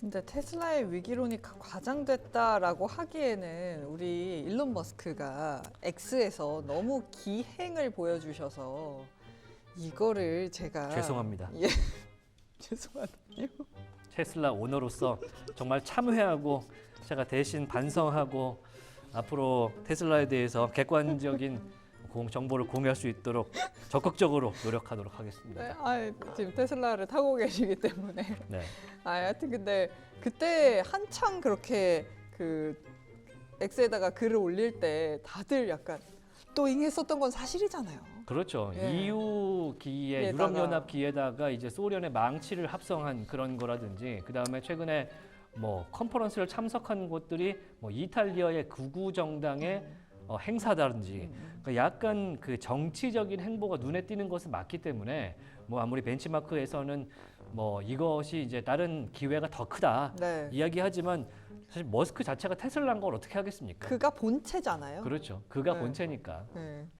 근데 테슬라의 위기론이 가- 과장됐다라고 하기에는 우리 일론 머스크가 X에서 너무 기행을 보여주셔서 이거를 제가 죄송합니다. 예. 죄송하다요. 테슬라 오너로서 정말 참회하고 제가 대신 반성하고 앞으로 테슬라에 대해서 객관적인 공- 정보를 공유할 수 있도록 적극적으로 노력하도록 하겠습니다. 네, 아, 지금 테슬라를 타고 계시기 때문에. 네. 아, 하여튼 근데 그때 한창 그렇게 그 X에다가 글을 올릴 때 다들 약간 또 잉했었던 건 사실이잖아요. 그렇죠. 예. EU 기에 기에다가. 유럽 연합 기에다가 이제 소련의 망치를 합성한 그런 거라든지 그 다음에 최근에 뭐 컨퍼런스를 참석한 곳들이 뭐 이탈리아의 극우 정당의 어, 행사다든지 그러니까 약간 그 정치적인 행보가 눈에 띄는 것은 맞기 때문에 뭐 아무리 벤치마크에서는 뭐 이것이 이제 다른 기회가 더 크다 네. 이야기하지만 사실 머스크 자체가 테슬라인 걸 어떻게 하겠습니까? 그가 본체잖아요. 그렇죠. 그가 네. 본체니까. 네.